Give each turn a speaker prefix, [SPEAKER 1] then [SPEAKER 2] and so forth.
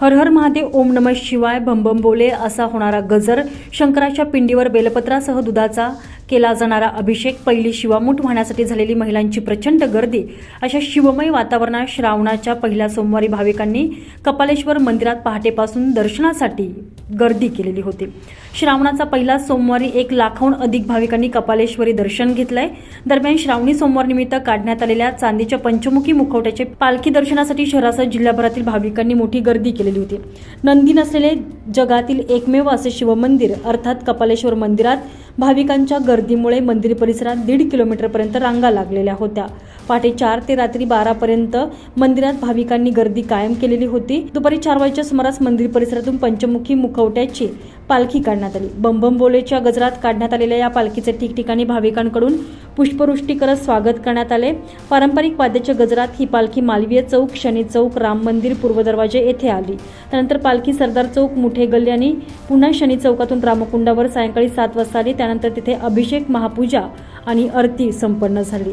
[SPEAKER 1] हर हर महादेव ओम नमः शिवाय भंबम बोले असा होणारा गजर शंकराच्या पिंडीवर बेलपत्रासह दुधाचा केला जाणारा अभिषेक पहिली शिवामूठ वाहण्यासाठी झालेली महिलांची प्रचंड गर्दी. अशा शिवमय वातावरणात श्रावणाच्या पहिल्या सोमवारी भाविकांनी कपालेश्वर मंदिरात पहाटेपासून दर्शनासाठी गर्दी केलेली होती. श्रावणाचा पहिला सोमवारी एक लाखाहून अधिक भाविकांनी कपालेश्वरी दर्शन घेतलंय. दरम्यान श्रावणी सोमवार निमित्त काढण्यात आलेल्या चांदीच्या पंचमुखी मुखवट्याचे पालखी दर्शनासाठी शहरासह जिल्ह्याभरातील भाविकांनी मोठी गर्दी केलेली होती. नंदी नसलेले जगातील एकमेव असे शिवमंदिर अर्थात कपालेश्वर मंदिरात भाविकांच्या गर्दीमुळे मंदिर परिसरात दीड किलोमीटरपर्यंत रांगा लागलेल्या होत्या. पहाटे चार ते रात्री बारापर्यंत मंदिरात भाविकांनी गर्दी कायम केलेली होती. दुपारी चार वाजेच्या सुमारास मंदिर परिसरातून पंचमुखी मुखवट्याची पालखी काढण्यात आली. बंबम बोलेच्या गजरात काढण्यात आलेल्या या पालखीचे ठिकठिकाणी भाविकांकडून पुष्पवृष्टी करत स्वागत करण्यात आले. पारंपरिक वाद्याच्या गजरात ही पालखी मालवीय चौक शनी चौक राम मंदिर पूर्व दरवाजे येथे आली. त्यानंतर पालखी सरदार चौक मुठे गल्ली आणि पुन्हा शनी चौकातून रामकुंडावर सायंकाळी सात वाजता आली. त्यानंतर तिथे अभिषेक महापूजा आणि आरती संपन्न झाली.